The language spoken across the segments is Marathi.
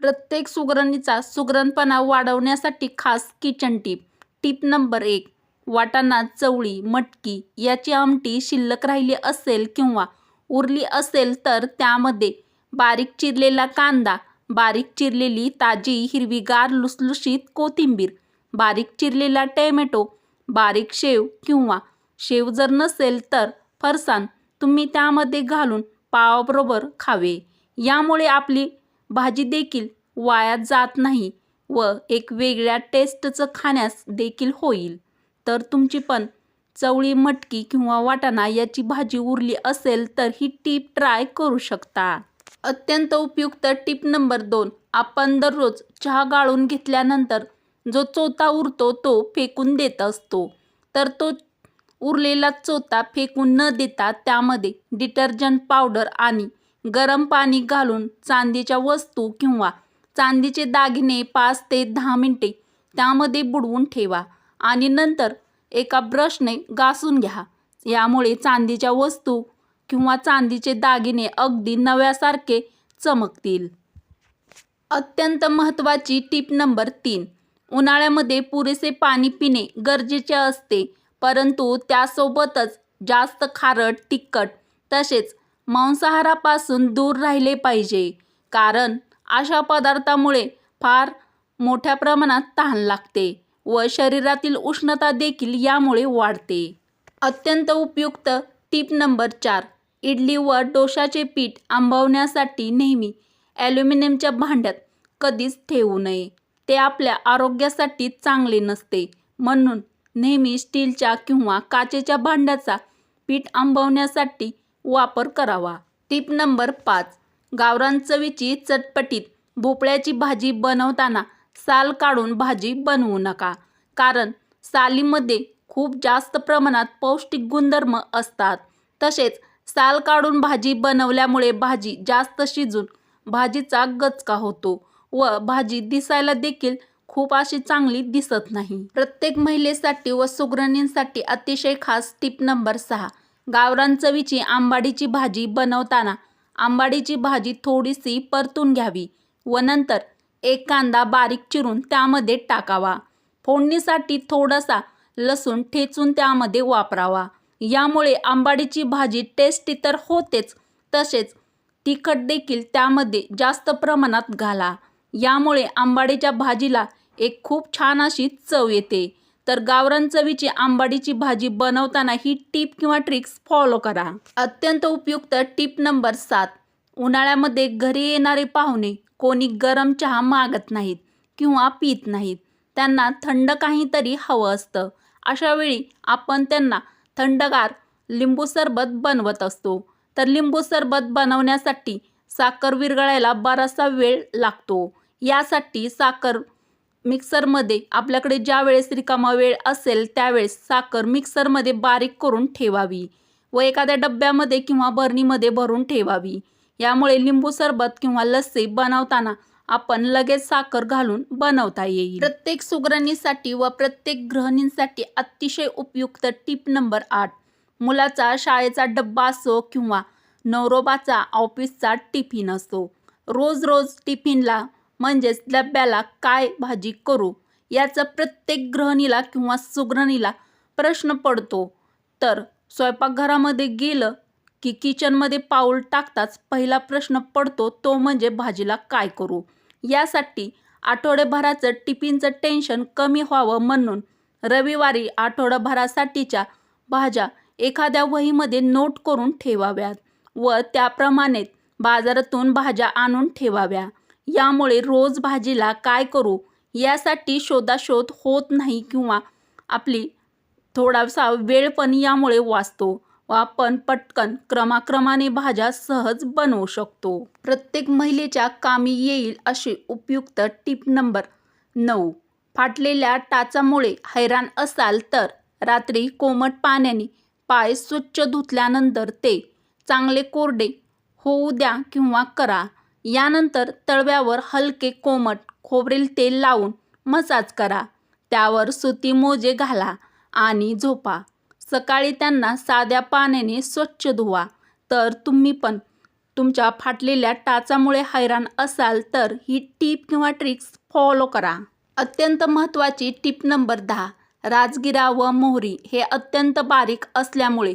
प्रत्येक सुगरणीचा सुगरणपणा वाढवण्यासाठी खास किचन टीप टीप नंबर एक वाटाणा चवळी मटकी याची आमटी शिल्लक राहिली असेल किंवा उरली असेल तर त्यामध्ये बारीक चिरलेला कांदा बारीक चिरलेली ताजी हिरवीगार लुसलुशीत कोथिंबीर बारीक चिरलेला टॅमॅटो बारीक शेव किंवा शेव जर नसेल तर फरसाण तुम्ही त्यामध्ये घालून पावाबरोबर खावे. यामुळे आपली भाजी देखील वाया जात नाही व एक वेगळ्या टेस्टचं खाण्यास देखील होईल. तर तुमची पण चवळी मटकी किंवा वाटाणा याची भाजी उरली असेल तर ही टीप ट्राय करू शकता. अत्यंत उपयुक्त टीप नंबर दोन. आपण दररोज चहा गाळून घेतल्यानंतर जो चोथा उरतो तो फेकून देत असतो. तर तो उरलेला चोथा फेकून न देता त्यामध्ये डिटर्जंट पावडर आणि गरम पाणी घालून चांदीच्या वस्तू किंवा चांदीचे दागिने पाच ते दहा मिनटे त्यामध्ये बुडवून ठेवा आणि नंतर एका ब्रशने घासून घ्या. यामुळे चांदीच्या वस्तू किंवा चांदीचे दागिने अगदी नव्यासारखे चमकतील. अत्यंत महत्त्वाची टीप नंबर तीन. उन्हाळ्यामध्ये पुरेसे पाणी पिणे गरजेचे असते परंतु त्यासोबतच जास्त खारट तिखट तसेच मांसाहारापासून दूर राहिले पाहिजे. कारण अशा पदार्थामुळे फार मोठ्या प्रमाणात तहान लागते व शरीरातील उष्णता देखील यामुळे वाढते. अत्यंत उपयुक्त टीप नंबर चार इडली व डोशाचे पीठ आंबवण्यासाठी नेहमी ॲल्युमिनियमच्या भांड्यात कधीच ठेवू नये. ते आपल्या आरोग्यासाठी चांगले नसते. म्हणून नेहमी स्टीलच्या किंवा काचेच्या भांड्याचा पीठ आंबवण्यासाठी वापर करावा. टीप नंबर पाच. गावरान चवीची चटपटीत भोपळ्याची भाजी बनवताना साल काढून भाजी बनवू नका. कारण सालीमध्ये खूप जास्त प्रमाणात पौष्टिक गुणधर्म असतात. तसेच साल काढून भाजी बनवल्यामुळे भाजी जास्त शिजून भाजीचा गचका होतो व भाजी दिसायला देखील खूप अशी चांगली दिसत नाही. प्रत्येक महिलेसाठी व सुगरणींसाठी अतिशय खास टीप नंबर सहा. गावरान चवीची आंबाडीची भाजी बनवताना आंबाडीची भाजी थोडीशी परतून घ्यावी व नंतर एक कांदा बारीक चिरून त्यामध्ये टाकावा. फोडणीसाठी थोडासा लसूण ठेचून त्यामध्ये वापरावा. यामुळे आंबाडीची भाजी टेस्टी तर होतेच तसेच तिखट देखील त्यामध्ये जास्त प्रमाणात घाला. यामुळे आंबाडीच्या भाजीला एक खूप छान अशी चव येते. तर गावरान चवीची आंबाडीची भाजी बनवताना ही टीप किंवा ट्रिक्स फॉलो करा. अत्यंत उपयुक्त टीप नंबर सात. उन्हाळ्यामध्ये घरी येणारे पाहुणे कोणी गरम चहा मागत नाहीत किंवा पित नाहीत. त्यांना थंड काहीतरी हवं असतं. अशा वेळी आपण त्यांना थंडगार लिंबू सरबत बनवत असतो. तर लिंबू सरबत बनवण्यासाठी साखर विरघळायला बराचसा वेळ लागतो. यासाठी साखर मिक्सरमध्ये आपल्याकडे ज्या वेळेस रिकामा वेळ असेल त्यावेळेस साखर मिक्सरमध्ये बारीक करून ठेवावी व एखाद्या डब्यामध्ये किंवा बरणीमध्ये भरून ठेवावी. यामुळे लिंबू सरबत किंवा लस्सी बनवताना आपण लगेच साखर घालून बनवता येईल. प्रत्येक सुगरणीसाठी व प्रत्येक गृहिणींसाठी अतिशय उपयुक्त टीप नंबर आठ मुलाचा शाळेचा डब्बा असो किंवा नवरोबाचा ऑफिसचा टिफिन असो. रोज रोज टिफिनला म्हणजेच डब्याला काय भाजी करू? याचं प्रत्येक ग्रहणीला किंवा सुग्रणीला प्रश्न पडतो. तर स्वयंपाकघरामध्ये गेलं की किचनमध्ये पाऊल टाकताच पहिला प्रश्न पडतो तो म्हणजे भाजीला काय करू? यासाठी आठवडेभराचं टिफिनचं टेन्शन कमी व्हावं म्हणून रविवारी आठवडाभरासाठीच्या भाज्या एखाद्या वहीमध्ये नोट करून ठेवाव्यात व त्याप्रमाणे बाजारातून भाज्या आणून ठेवाव्या. यामुळे रोज भाजीला काय करू यासाठी शोधाशोध होत नाही किंवा आपली थोडासा वेळ पण यामुळे वाचतो व आपण पटकन क्रमाक्रमाने भाज्या सहज बनवू शकतो. प्रत्येक महिलेच्या कामी येईल अशी उपयुक्त टीप नंबर नऊ. फाटलेल्या टाचामुळे हैराण असाल तर रात्री कोमट पाण्याने पाय स्वच्छ धुतल्यानंतर ते चांगले कोरडे होऊ द्या किंवा करा. यानंतर तळव्यावर हलके कोमट खोबरेल तेल लावून मसाज करा. त्यावर सुती मोजे घाला आणि झोपा. सकाळी त्यांना साध्या पाण्याने स्वच्छ धुवा. तर तुम्ही पण तुमच्या फाटलेल्या टाचामुळे हैराण असाल तर ही टीप किंवा ट्रिक्स फॉलो करा. अत्यंत महत्त्वाची टीप नंबर दहा राजगिरा व मोहरी हे अत्यंत बारीक असल्यामुळे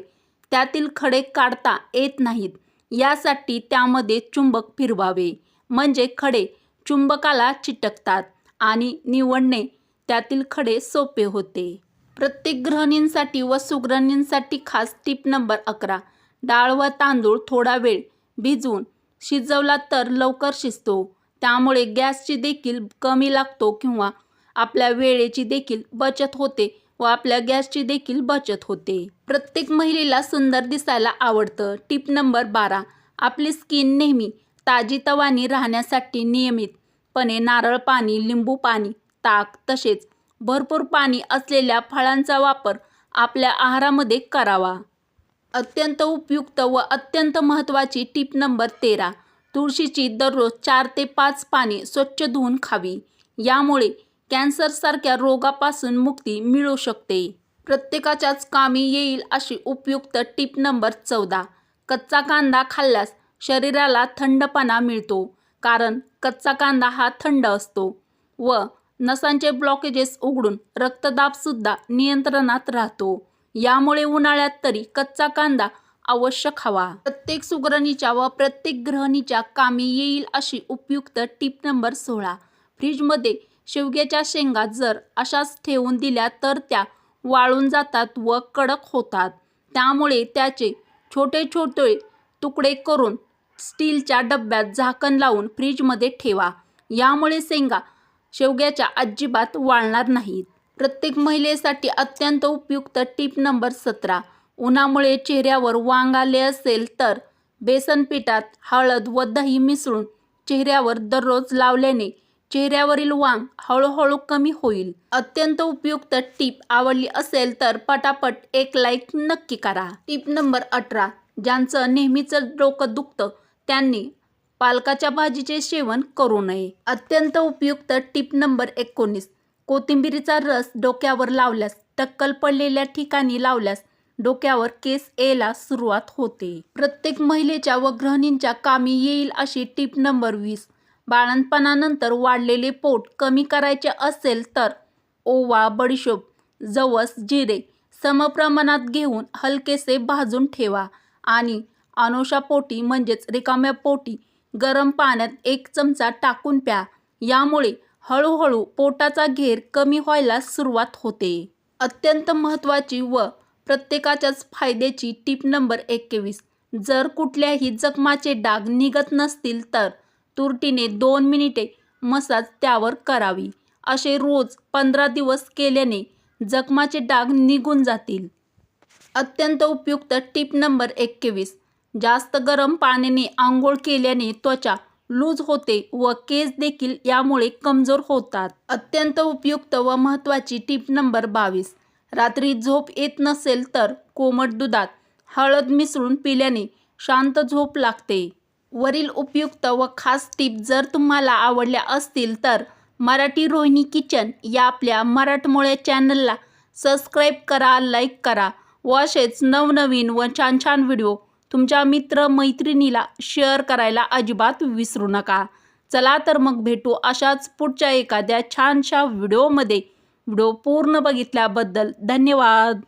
त्यातील खडे काढता येत नाहीत. यासाठी त्यामध्ये चुंबक फिरवावे. म्हणजे खडे चुंबकाला चिटकतात आणि निवडणे त्यातील खडे सोपे होते. प्रत्येक ग्रहणींसाठी व सुग्रहणींसाठी खास टिप नंबर अकरा. डाळ व तांदूळ थोडा वेळ भिजवून शिजवला तर लवकर शिजतो. त्यामुळे गॅसची देखील कमी लागतो किंवा आपल्या वेळेची देखील बचत होते. व आपल्या गॅसची देखील बचत होते. प्रत्येक महिलेला सुंदर दिसायला आवडतं. टिप नंबर बारा. आपली स्किन नेहमी ताजीतवानी राहण्यासाठी नियमितपणे नारळ पाणी लिंबू पाणी ताक तसेच भरपूर पाणी असलेल्या फळांचा वापर आपल्या आहारामध्ये करावा. अत्यंत उपयुक्त व अत्यंत महत्त्वाची टीप नंबर तेरा. तुळशीची दररोज चार ते पाच पाने स्वच्छ धुवून खावी. यामुळे कॅन्सरसारख्या रोगापासून मुक्ती मिळू शकते. प्रत्येकाच्याच कामी येईल अशी उपयुक्त टीप नंबर चौदा. कच्चा कांदा खाल्ल्यास शरीराला थंडपणा मिळतो कारण कच्चा कांदा हा थंड असतो व नसांचे ब्लॉकेजेस उघडून रक्तदाबसुद्धा नियंत्रणात राहतो. यामुळे उन्हाळ्यात तरी कच्चा कांदा अवश्य खावा. प्रत्येक सुगरणीच्या व प्रत्येक ग्रहणीच्या कामी येईल अशी उपयुक्त टीप नंबर सोळा. फ्रीजमध्ये शेवग्याच्या शेंगा जर अशाच ठेवून दिल्या तर त्या वाळून जातात व कडक होतात. त्यामुळे त्याचे छोटे छोटे तुकडे करून स्टीलच्या डब्यात झाकण लावून फ्रीजमध्ये ठेवा. यामुळे शेंगा शेवग्याच्या अजिबात वाळणार नाहीत. प्रत्येक महिलेसाठी अत्यंत उपयुक्त टीप नंबर सतरा. उन्हामुळे चेहऱ्यावर वांग आले असेल तर बेसन पिठात हळद व दही मिसळून चेहऱ्यावर दररोज लावल्याने चेहऱ्यावरील वांग हळूहळू कमी होईल. अत्यंत उपयुक्त टीप आवडली असेल तर पटापट एक लाईक नक्की करा. टीप नंबर अठरा. ज्यांचं नेहमीचं डोकं दुखतं त्यांनी पालकाच्या भाजीचे सेवन करू नये. अत्यंत उपयुक्त टीप नंबर एकोणीस. कोथिंबिरीचा रस डोक्यावर लावल्यास टक्कल पडलेल्या ठिकाणी लावल्यास डोक्यावर केस यायला सुरुवात होते. प्रत्येक महिलेच्या व गृहिणींच्या कामी येईल अशी टीप नंबर वीस. बाळंतपणानंतर वाढलेले पोट कमी करायचे असेल तर ओवा बडीशोप जवस जिरे समप्रमाणात घेऊन हलकेसे भाजून ठेवा. आणि अनुषापोटी म्हणजेच रिकाम्या पोटी गरम पाण्यात एक चमचा टाकून प्या. यामुळे हळूहळू पोटाचा घेर कमी व्हायला सुरुवात होते. अत्यंत महत्त्वाची व प्रत्येकाच्याच फायद्याची टीप नंबर एकवीस. जर कुठल्याही जखमाचे डाग निघत नसतील तर तुरटीने दोन मिनिटे मसाज त्यावर करावी. असे रोज पंधरा दिवस केल्याने जखमाचे डाग निघून जातील. अत्यंत उपयुक्त टीप नंबर एकवीस. जास्त गरम पाण्याने आंघोळ केल्याने त्वचा लूज होते व केस देखील यामुळे कमजोर होतात. अत्यंत उपयुक्त व महत्त्वाची टीप नंबर बावीस. रात्री झोप येत नसेल तर कोमट दुधात हळद मिसळून पिल्याने शांत झोप लागते. वरील उपयुक्त व खास टीप जर तुम्हाला आवडल्या असतील तर मराठी रोहिणी किचन या आपल्या मराठमोळ्या चॅनलला सबस्क्राईब करा लाईक करा व असेच नवनवीन व छान छान व्हिडिओ तुमच्या मित्र मैत्रिणीला शेअर करायला अजिबात विसरू नका. चला तर मग भेटू अशाच पुढच्या एखाद्या छानशा व्हिडिओमध्ये. व्हिडिओ पूर्ण बघितल्याबद्दल धन्यवाद.